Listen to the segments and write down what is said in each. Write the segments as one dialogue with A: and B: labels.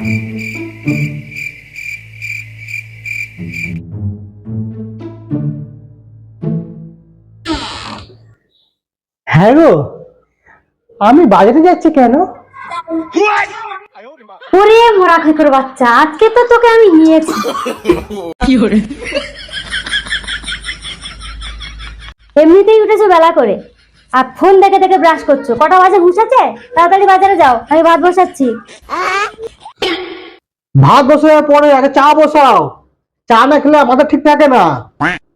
A: হ্যাঁ গো আমি বাজারে যাচ্ছি কেন?
B: ওরে মরা খেকর বাচ্চা আজকে তো তোকে আমি নিয়েছি। এমনিতেই উঠেছো বেলা করে আর ফোন দেখে দেখে ব্রাশ করছ। কটা বাজে ঘুষাচ্ছে তাড়াতাড়ি বাজারে যাও আমি ভাত বসাচ্ছি।
A: ভাত বসানোর পরে আগে চা বসাও। চা না খেলে মাথা ঠিক থাকে না।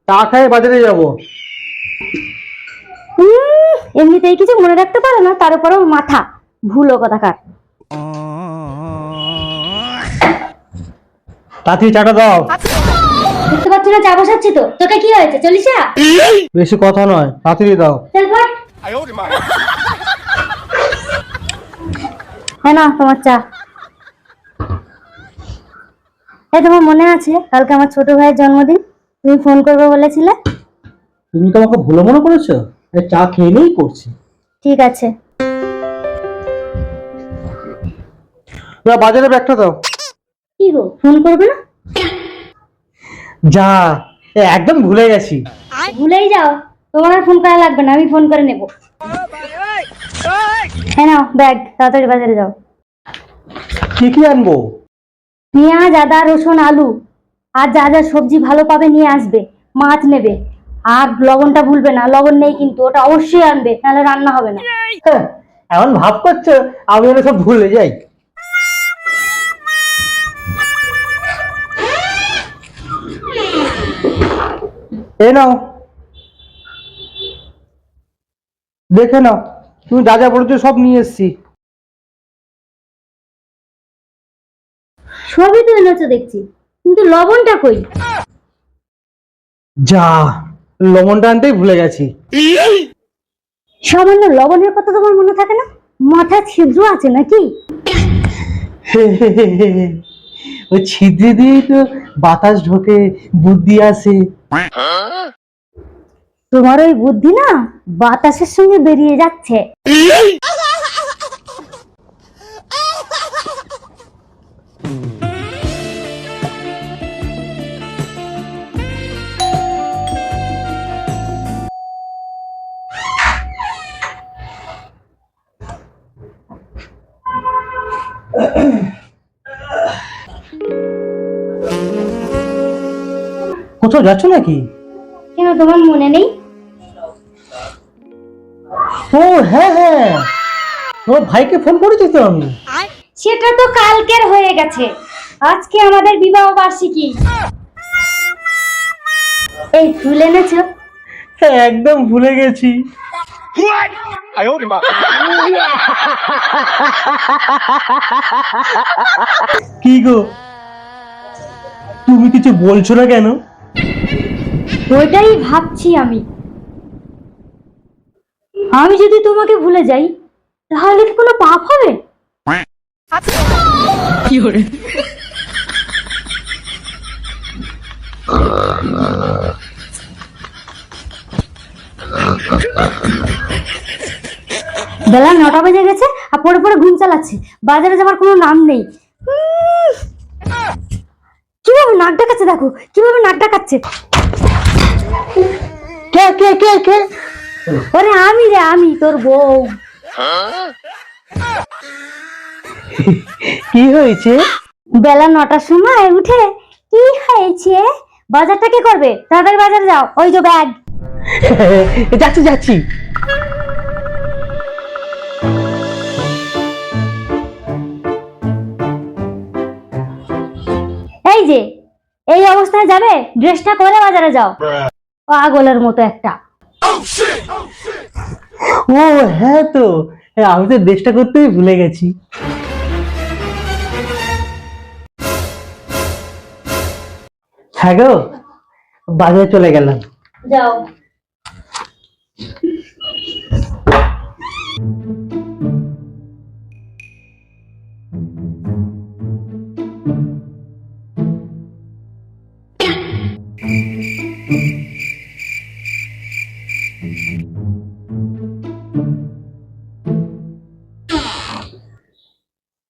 A: চা খেয়ে বাজারে যাব।
B: এমনিতেই কিছু মনে রাখতে পারো না তার উপরেও মাথা। ভুলো কথাকার
A: তাড়াতাড়ি চাটা দাও।
B: বুঝতে পারছ না চা বসাচ্ছি তো। তোকে কি হয়েছে? চলিস না?
A: বেশি কথা নয় তাড়াতাড়ি দাও।
B: চল পড়। হ্যাঁ না তোমার চা। এই তোমার মনে আছে? কালকে আমার ছোট ভাইয়ের জন্মদিন। তুমি ফোন করবে বলেছিলে।
A: তুমি তো আমাকে ভুলো মনে করেছ? এই চা খেয়ে নিয়েই করছি।
B: ঠিক আছে।
A: না বাজারে ব্যাগটা দাও।
B: কি গো ফোন করবে না?
A: যা এ, একদম ভুলে গেছি।
B: ভুলেই যাও। তোমার আর ফোন করা লাগবে না আমি ফোন করে নেব। হ্যাঁ নাও ব্যাগ তাড়াতাড়ি বাজারে যাও।
A: কি কি আনব?
B: পেঁয়াজ আদা রসুন আলু। আর যা যা সবজি ভালো পাবে নিয়ে আসবে মাছ নেবে। আর লবণটা ভুলবে না লবণ নেই কিন্তু ওটা অবশ্যই আনবে নাহলে রান্না হবে না।
A: হ্যাঁ, এমন ভাব করছ আমি যেন সব ভুলে যাই। এ নাও। দেখে নাও তুমি যা যা সব নিয়ে এসছি।
B: সবই তো এনেছো দেখছি কিন্তু লবণটা কই?
A: যা লবণটা আনতেই ভুলে গেছি।
B: সামান্য লবণের কথা তোমার মনে থাকে না? মাথা ছিদ্র আছে নাকি?
A: ওই ছিদ্রে দিয়েই তো বাতাস ঢোকে বুদ্ধি আসে।
B: তোমার ওই বুদ্ধি না বাতাসের সঙ্গে বেরিয়ে যাচ্ছে।
A: কোথাও যাচ্ছ নাকি?
B: কেন তোমার মনে নেই?
A: ও হ্যাঁ হ্যাঁ। তোমার ভাইকে ফোন করেছি তো আমি।
B: সেটা তো কালকের হয়ে গেছে। আজকে আমাদের বিবাহ বার্ষিকী। এই ফুল এনেছো?
A: হ্যাঁ, একদম ভুলে গেছি। কি গো? তুমি কিছু বলছো না কেন?
B: ওইটাই ভাবছি আমি। আমি যদি তোমাকে ভুলে যাই তাহলে কি কোনো পাপ হবে? বেলা নটা বেজে গেছে আর পরে পরে ঘুম চালাচ্ছে। বাজারে যাওয়ার কোনো নাম নেই। কীভাবে নাক ডাকাচ্ছে দেখো? কীভাবে নাক ডাকাচ্ছে?
A: কে কে কে কে?
B: ওরে আমি রে আমি তোর বউ।
A: কি হয়েছে?
B: বেলা নটার সময় উঠে কি হয়েছে? বাজারটা কে করবে? তাড়াতাড়ি বাজারে যাও। ওই যে ব্যাগ।
A: যাচ্ছি যাচ্ছি।
B: এই যে এই অবস্থায় যাবে? ড্রেসটা করে বাজারে যাও। পাগলের মতো একটা।
A: ও হ্যাঁ তো। আমি তো দেশটা করতেই ভুলে গেছি। হ্যাঁ গো বাজারে চলে গেলাম।
B: যাও।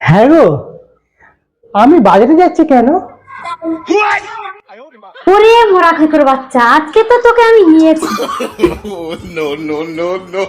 A: হ্যাঁ গো আমি বাজারে যাচ্ছি কেন
B: ওরে মরা করে বাচ্চা আজকে তো তোকে আমি নিয়েছি
C: নো নো নো no.